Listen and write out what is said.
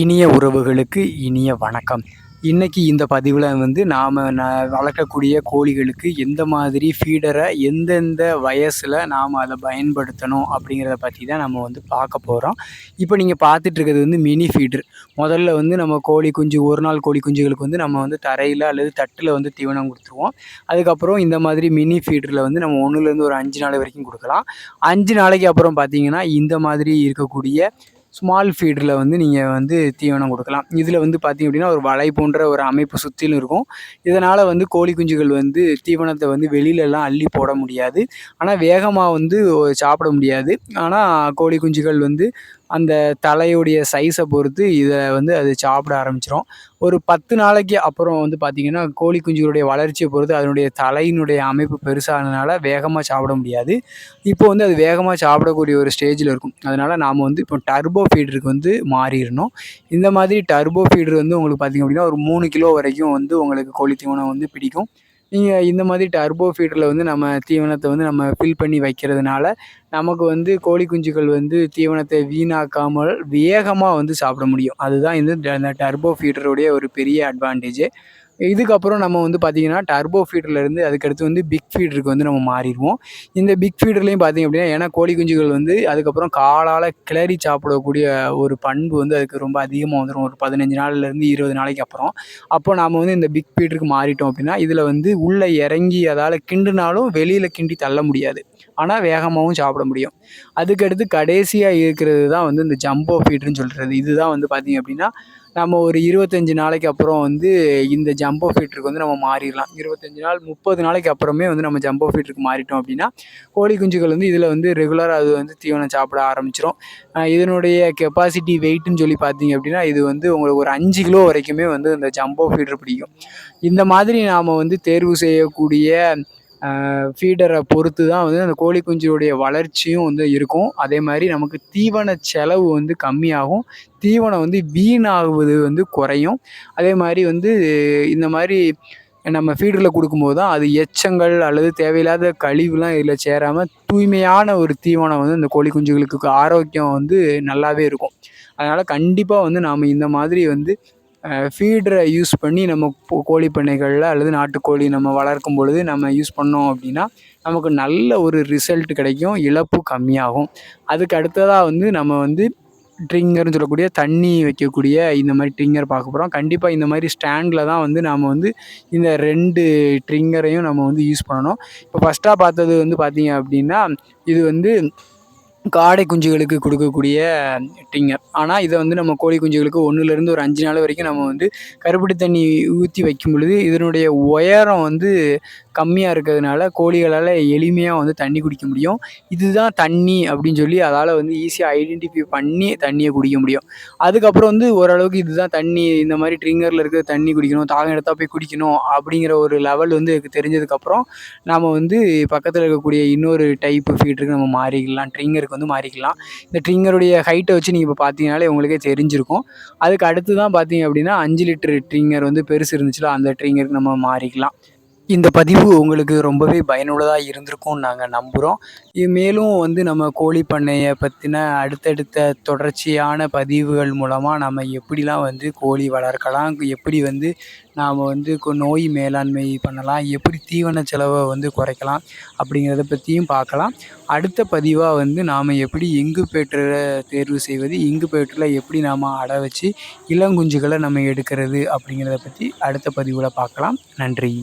இனிய உறவுகளுக்கு இனிய வணக்கம். இன்றைக்கி இந்த பதிவில் வந்து நாம் ந வளர்க்கக்கூடிய கோழிகளுக்கு எந்த மாதிரி ஃபீடரை எந்தெந்த வயசில் நாம் அதை பயன்படுத்தணும் அப்படிங்கிறத பற்றி தான் நம்ம வந்து பார்க்க போகிறோம் இப்போ நீங்கள் பார்த்துட்ருக்கிறது வந்து மினி ஃபீட்ரு முதல்ல வந்து நம்ம கோழி குஞ்சு ஒரு நாள் கோழி குஞ்சுகளுக்கு வந்து நம்ம வந்து தரையில் அல்லது தட்டில் வந்து தீவனம் கொடுத்துருவோம். அதுக்கப்புறம் இந்த மாதிரி மினி ஃபீடரில் வந்து நம்ம ஒன்றுலேருந்து ஒரு அஞ்சு நாள் வரைக்கும் கொடுக்கலாம். அஞ்சு நாளைக்கு அப்புறம் பார்த்தீங்கன்னா இந்த மாதிரி இருக்கக்கூடிய ஸ்மால் ஃபீடரில் வந்து நீங்கள் வந்து தீவனம் கொடுக்கலாம். இதில் வந்து பார்த்திங்க அப்படின்னா ஒரு வலை போன்ற ஒரு அமைப்பு சுற்றிலும் இருக்கும். இதனால் வந்து கோழி குஞ்சுகள் வந்து தீவனத்தை வந்து வெளியிலலாம் அள்ளி போட முடியாது. ஆனால் வேகமாக வந்து சாப்பிட முடியாது. ஆனால் கோழி குஞ்சுகள் வந்து அந்த தலையுடைய சைஸை பொறுத்து இதை வந்து அது சாப்பிட ஆரம்பிச்சிடும் ஒரு பத்து நாளைக்கு அப்புறம் வந்து பார்த்திங்கன்னா கோழி குஞ்சுகளுடைய வளர்ச்சியை பொறுத்து அதனுடைய தலையினுடைய அமைப்பு பெருசானதுனால வேகமாக சாப்பிட முடியாது. இப்போ வந்து அது வேகமாக சாப்பிடக்கூடிய ஒரு ஸ்டேஜில் இருக்கும். அதனால் நாம் வந்து இப்போ டர்போ ஃபீடருக்கு வந்து மாறிடணும். இந்த மாதிரி டர்போ ஃபீடர் வந்து உங்களுக்கு பார்த்திங்க அப்படின்னா ஒரு மூணு கிலோ வரைக்கும் வந்து உங்களுக்கு கோழி தீவனம் வந்து பிடிக்கும். நீங்கள் இந்த மாதிரி டர்போ ஃபீடரில் வந்து நம்ம தீவனத்தை வந்து நம்ம ஃபில் பண்ணி வைக்கிறதுனால நமக்கு வந்து கோழி குஞ்சுகள் வந்து தீவனத்தை வீணாக்காமல் வேகமாக வந்து சாப்பிட முடியும். அதுதான் இந்த டர்போ ஃபீடருடைய ஒரு பெரிய அட்வான்டேஜ் இதுக்கப்புறம் நம்ம வந்து பார்த்திங்கன்னா டர்போ ஃபீடர்லேருந்து அதுக்கடுத்து வந்து பிக் ஃபீடருக்கு வந்து நம்ம மாறிடுவோம். இந்த பிக் ஃபீடர்லேயும் பார்த்திங்க அப்படின்னா ஏன்னா கோழி குஞ்சுகள் வந்து அதுக்கப்புறம் காலால் கிளறி சாப்பிடக்கூடிய ஒரு பண்பு வந்து அதுக்கு ரொம்ப அதிகமாக வந்துடும் ஒரு பதினஞ்சு நாள்லேருந்து இருபது நாளைக்கு அப்புறம். அப்போ நாம் வந்து இந்த பிக் ஃபீடருக்கு மாறிட்டோம் அப்படின்னா இதில் வந்து உள்ளே இறங்கி அதால் கிண்டுனாலும் வெளியில் கிண்டி தள்ள முடியாது. ஆனால் வேகமாகவும் சாப்பிட முடியும். அதுக்கடுத்து கடைசியாக இருக்கிறது தான் வந்து இந்த ஜம்போ ஃபீட்ருன்னு சொல்கிறது இதுதான் வந்து பார்த்திங்க அப்படின்னா நம்ம ஒரு இருபத்தஞ்சி நாளைக்கு அப்புறம் வந்து இந்த ஜம்போ ஃபீட்ருக்கு வந்து நம்ம மாறிடலாம். இருபத்தஞ்சி நாள் முப்பது நாளைக்கு அப்புறமே வந்து நம்ம ஜம்போ ஃபீட்ருக்கு மாறிட்டோம் அப்படின்னா கோழி குஞ்சுகள் வந்து இதில் வந்து ரெகுலராக அது வந்து தீவனம் சாப்பிட ஆரம்பிச்சிடும் இதனுடைய கெப்பாசிட்டி வெயிட்டுன்னு சொல்லி பார்த்தீங்க அப்படின்னா இது வந்து உங்களுக்கு ஒரு அஞ்சு கிலோ வரைக்குமே வந்து இந்த ஜம்போ ஃபீட்ரு பிடிக்கும். இந்த மாதிரி நாம் வந்து தேர்வு செய்யக்கூடிய ஃபீடரை பொறுத்து தான் வந்து அந்த கோழி குஞ்சுடைய வளர்ச்சியும் வந்து இருக்கும். அதே மாதிரி நமக்கு தீவன செலவு வந்து கம்மியாகும். தீவனம் வந்து வீணாகுவது வந்து குறையும். அதே மாதிரி வந்து இந்த மாதிரி நம்ம ஃபீடரில் கொடுக்கும்போது தான் அது எச்சங்கள் அல்லது தேவையில்லாத கழிவுலாம் இதில் சேராமல் தூய்மையான ஒரு தீவனம் வந்து இந்த கோழி குஞ்சுகளுக்கு ஆரோக்கியம் வந்து நல்லாவே இருக்கும். அதனால் கண்டிப்பாக வந்து நாம் இந்த மாதிரி வந்து ஃபீடரை யூஸ் பண்ணி நம்ம கோழி பண்ணைகளில் அல்லது நாட்டுக்கோழி நம்ம வளர்க்கும் பொழுது நம்ம யூஸ் பண்ணோம் அப்படின்னா நமக்கு நல்ல ஒரு ரிசல்ட் கிடைக்கும் இழப்பு கம்மியாகும். அதுக்கு அடுத்ததாக வந்து நம்ம வந்து ட்ரிங்கர்னு சொல்லக்கூடிய தண்ணி வைக்கக்கூடிய இந்த மாதிரி ட்ரிங்கர் பார்க்க போகிறோம் கண்டிப்பாக இந்த மாதிரி ஸ்டாண்டில் தான் வந்து நாம் வந்து இந்த ரெண்டு ட்ரிங்கரையும் நம்ம வந்து யூஸ் பண்ணணும். இப்போ ஃபஸ்ட்டாக பார்த்தது வந்து பார்த்திங்க அப்படின்னா இது வந்து காடை குஞ்சுகளுக்கு கொடுக்கக்கூடிய டிங்கர் ஆனால் இதை வந்து நம்ம கோழி குஞ்சுகளுக்கு ஒன்றுலேருந்து ஒரு அஞ்சு நாள் வரைக்கும் நம்ம வந்து கருப்பட்டி தண்ணி ஊற்றி வைக்கும் பொழுது இதனுடைய உயரம் வந்து கம்மியாக இருக்கிறதுனால கோழிகளால் எளிமையாக வந்து தண்ணி குடிக்க முடியும். இதுதான் தண்ணி அப்படின்னு சொல்லி அதால் வந்து ஈஸியாக ஐடென்டிஃபை பண்ணி தண்ணியை குடிக்க முடியும். அதுக்கப்புறம் வந்து ஓரளவுக்கு இதுதான் தண்ணி இந்த மாதிரி ட்ரிங்கரில் இருக்கிற தண்ணி குடிக்கணும் தாகம் எடுத்தால் போய் குடிக்கணும் அப்படிங்கிற ஒரு லெவல் வந்து எனக்கு தெரிஞ்சதுக்கப்புறம் நாம் வந்து பக்கத்தில் இருக்கக்கூடிய இன்னொரு டைப்பு ஃபீட்ருக்கு நம்ம மாறிக்கலாம். ட்ரிங்கருக்கு வந்து மாறிக்கலாம். இந்த ட்ரிங்கருடைய ஹைட்டை வச்சு நீங்கள் இப்போ பார்த்தீங்கனாலே உங்களுக்கே தெரிஞ்சிருக்கும். அதுக்கு அடுத்து தான் பார்த்தீங்க அப்படின்னா அஞ்சு லிட்டரு ட்ரிங்கர் வந்து பெருசு இருந்துச்சுல அந்த ட்ரிங்கருக்கு நம்ம மாறிக்கலாம். இந்த பதிவு உங்களுக்கு ரொம்பவே பயனுள்ளதாக இருந்திருக்கும்னு நாங்கள் நம்புகிறோம் மேலும் வந்து நம்ம கோழி பண்ணையை பற்றின அடுத்தடுத்த தொடர்ச்சியான பதிவுகள் மூலமாக நம்ம எப்படிலாம் வந்து கோழி வளர்க்கலாம் எப்படி வந்து நாம் வந்து நோய் மேலாண்மை பண்ணலாம் எப்படி தீவன செலவை வந்து குறைக்கலாம் அப்படிங்கிறத பற்றியும் பார்க்கலாம் அடுத்த பதிவாக வந்து நாம் எப்படி இங்குபேட்டரை தேர்வு செய்வது இங்குபேட்டரில் எப்படி நாம் அட வச்சு இளங்குஞ்சுகளை நம்ம எடுக்கிறது அப்படிங்கிறத பற்றி அடுத்த பதிவில் பார்க்கலாம் நன்றி.